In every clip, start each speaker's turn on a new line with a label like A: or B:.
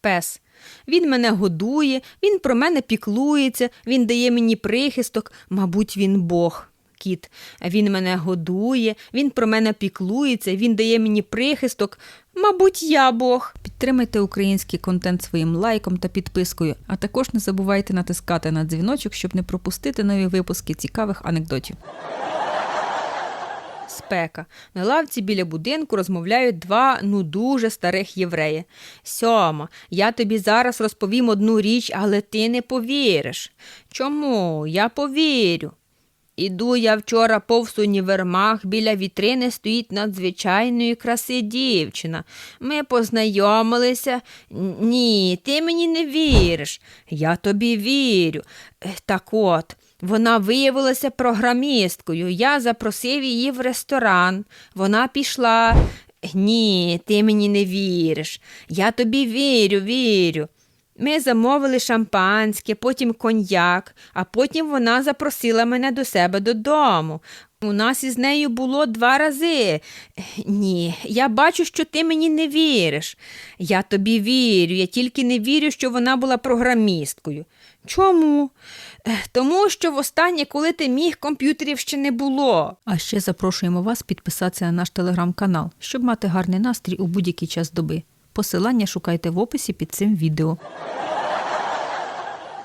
A: Пес. Він мене годує, він про мене піклується, він дає мені прихисток, мабуть, він Бог. Кіт. Він мене годує, він про мене піклується, він дає мені прихисток. Мабуть, я Бог.
B: Підтримайте український контент своїм лайком та підпискою, а також не забувайте натискати на дзвіночок, щоб не пропустити нові випуски цікавих анекдотів.
A: Спека. На лавці біля будинку розмовляють два ну дуже старих євреї. Сьома, я тобі зараз розповім одну річ, але ти не повіриш. Чому? Я повірю. Іду я вчора повз універмаг, біля вітрини стоїть надзвичайної краси дівчина. Ми познайомилися. Ні, ти мені не віриш. Я тобі вірю. Е, Так от, вона виявилася програмісткою. Я запросив її в ресторан. Вона пішла. Ні, ти мені не віриш. Я тобі вірю, вірю. Ми замовили шампанське, потім коньяк, а потім вона запросила мене до себе додому. У нас із нею було два рази. Ні, я бачу, що ти мені не віриш. Я тобі вірю, я тільки не вірю, що вона була програмісткою. Чому? Тому що востаннє, коли ти міг, комп'ютерів ще не було.
B: А ще запрошуємо вас підписатися на наш телеграм-канал, щоб мати гарний настрій у будь-який час доби. Посилання шукайте в описі під цим відео.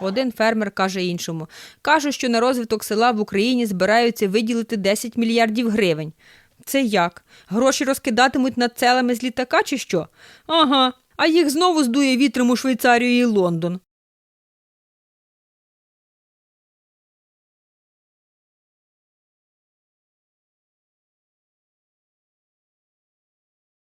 A: Один фермер каже іншому. Каже, що на розвиток села в Україні збираються виділити 10 мільярдів гривень. Це як? Гроші розкидатимуть над целами з літака чи що? Ага. А їх знову здує вітром у Швейцарію і Лондон.